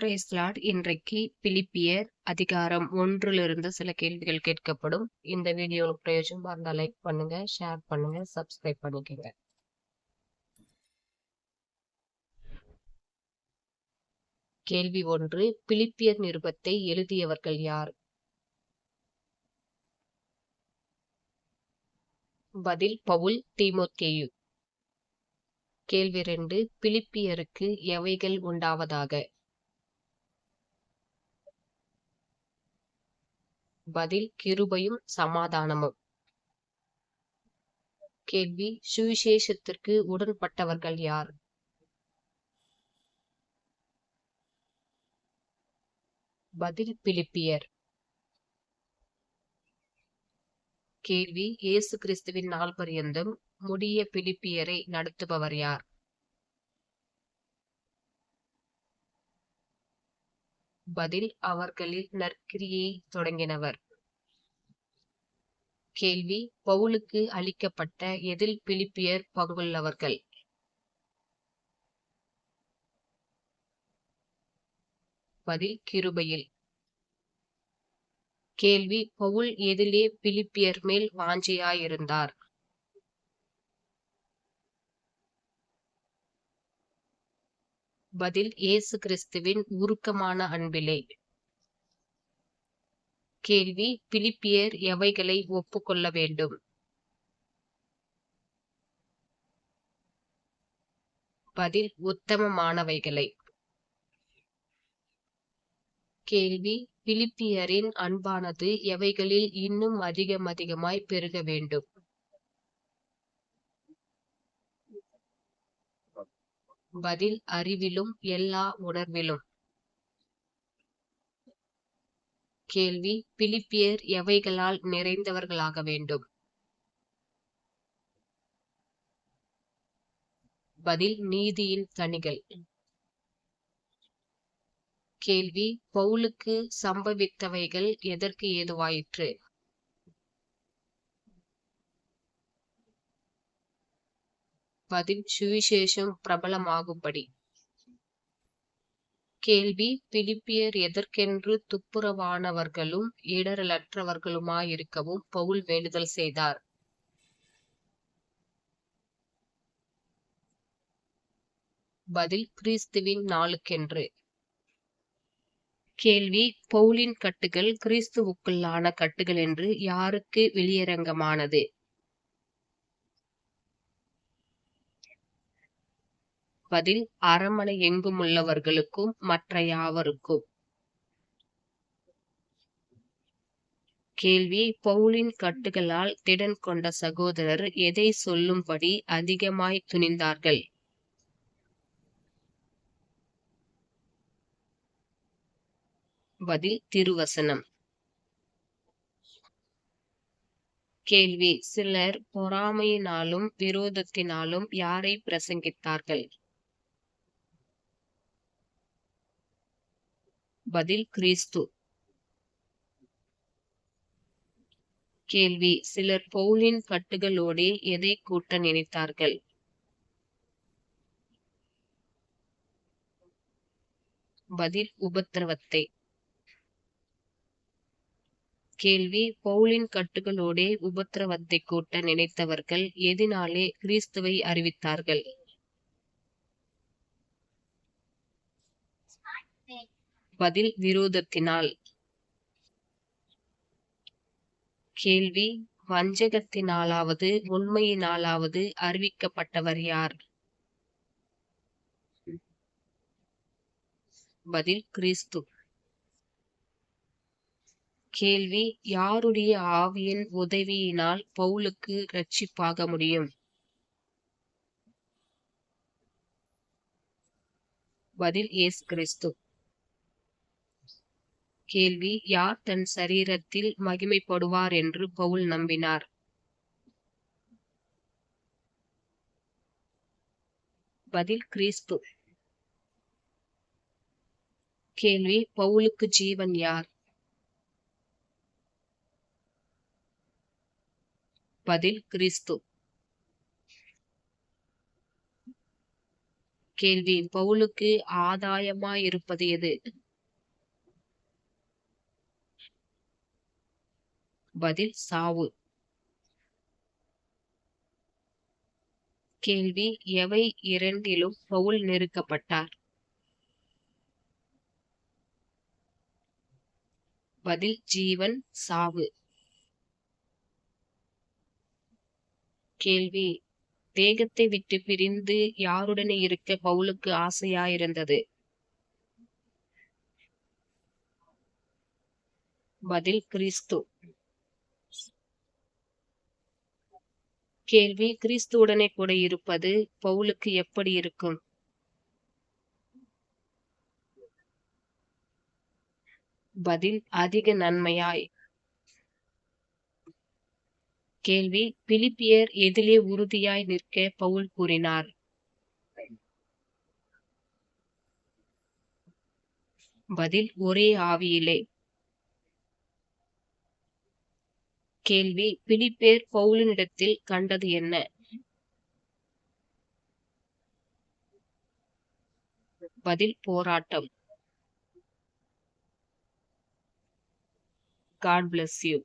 Price Lord இன்றைக்கு பிலிப்பியர் அதிகாரம் ஒன்றிலிருந்து சில கேள்விகள் கேட்கப்படும். இந்த வீடியோ பிரயோஜனமா இருந்தால் லைக் பண்ணுங்க ஷேர் பண்ணுங்க சப்ஸ்கிரைப் பண்ணிக்கோங்க. கேள்வி ஒன்று பிலிப்பியர் நிருபத்தை எழுதியவர்கள் யார்? பதில் பவுல் தீமோத்தேயு. கேள்வி ரெண்டு பிலிப்பியருக்கு எவைகள் உண்டாவதாக? பதில் கிருபையும் சமாதானமும். கேள்வி சுவிசேஷத்திற்கு உடன்பட்டவர்கள் யார்? பதில் பிலிப்பியர். கேள்வி இயேசு கிறிஸ்துவின் நாள் பரியந்தம் முடிய பிலிப்பியரை நடத்துபவர் யார்? பதில் அவர்களில் நற்கிரியை தொடங்கினவர். கேள்வி பவுலுக்கு அளிக்கப்பட்ட எதில் பிலிப்பியர் பங்குள்ளவர்கள்? பதில் கிருபையில். கேள்வி பவுல் எதிலே பிலிப்பியர் மேல் வாஞ்சியாயிருந்தார். பதில் இயேசு கிறிஸ்துவின் உருக்கமான அன்பிலே. கேள்வி பிலிப்பியர் எவைகளை ஒப்புக்கொள்ள வேண்டும்? பதில் உத்தமமானவைகளை. கேள்வி பிலிப்பியரின் அன்பானது எவைகளில் இன்னும் அதிகம் அதிகமாய் பெருக வேண்டும்? பதில் அறிவிலும் எல்லா உணர்விலும். கேள்வி பிலிப்பியர் எவைகளால் நிறைந்தவர்களாக வேண்டும்? பதில் நீதியின் கனிகள் கேள்வி பவுலுக்கு சம்பவித்தவைகள் எதற்கு ஏதுவாயிற்று? பதில் சுவிசேஷம் பிரபலமாகும்படி. கேள்வி பிலிப்பியர் எதற்கென்று துப்புரவானவர்களும் இடரலற்றவர்களுமாயிருக்கவும் பவுல் வேண்டுதல் செய்தார். பதில் கிறிஸ்துவின் நாளுக்கென்று. கேள்வி பவுலின் கட்டுகள் கிறிஸ்துவுக்குள்ளான கட்டுகள் என்று யாருக்கு வெளியரங்கமானது? பதில் அரமனை எங்கும் உள்ளவர்களுக்கும் மற்ற யாவருக்கும் கேள்வி. பவுலின் கட்டுகளால் திடன் கொண்ட சகோதரர் எதை சொல்லும்படி அதிகமாய் துணிந்தார்கள்? பதில். திருவசனம். கேள்வி. சிலர் பொறாமையினாலும் விரோதத்தினாலும் யாரை பிரசங்கித்தார்கள்? பதில் கிறிஸ்து. கேள்வி சிலர் பவுலின் கட்டுகளோடே எதை கூட்ட நினைத்தார்கள்? பதில் உபத்திரவத்தை. கேள்வி பவுலின் கட்டுகளோடே உபத்திரவத்தை கூட்ட நினைத்தவர்கள் எதினாலே கிறிஸ்துவை அறிவித்தார்கள்? பதில் விரோதத்தினால். கேள்வி வஞ்சகத்தினாலாவது உண்மையினாலாவது அறிவிக்கப்பட்டவர் யார்? பதில் கிறிஸ்து. கேள்வி யாருடைய ஆவியின் உதவியினால் பவுலுக்கு ரட்சிப்பாக முடியும்? பதில் ஏசு கிறிஸ்து. கேள்வி யார் தன் சரீரத்தில் மகிமைப்படுவார் என்று பவுல் நம்பினார். பதில் கிறிஸ்து. கேள்வி பவுலுக்கு ஜீவன் யார்? பதில் கிறிஸ்து. கேள்வி பவுலுக்கு ஆதாயமாயிருப்பது எது? பதில் சாவு. கேள்வி எவை இரண்டிலும் பவுல் நெருக்கப்பட்டார்? பதில் ஜீவன் சாவு. கேள்வி தேகத்தை விட்டு பிரிந்து யாருடனே இருக்க பவுலுக்கு ஆசையாயிருந்தது? பதில் கிறிஸ்து. கேள்வி கிறிஸ்துவுடனே கூட இருப்பது பவுலுக்கு எப்படி இருக்கும்? பதில் அதிக நன்மையாய். கேள்வி பிலிப்பியர் எதிலே உறுதியாய் நிற்க பவுல் கூறினார். பதில் ஒரே ஆவியிலே. கேள்வி. பிலிப்பேர் பவுலினிடத்தில் கண்டது என்ன? பதில் போராட்டம். God bless you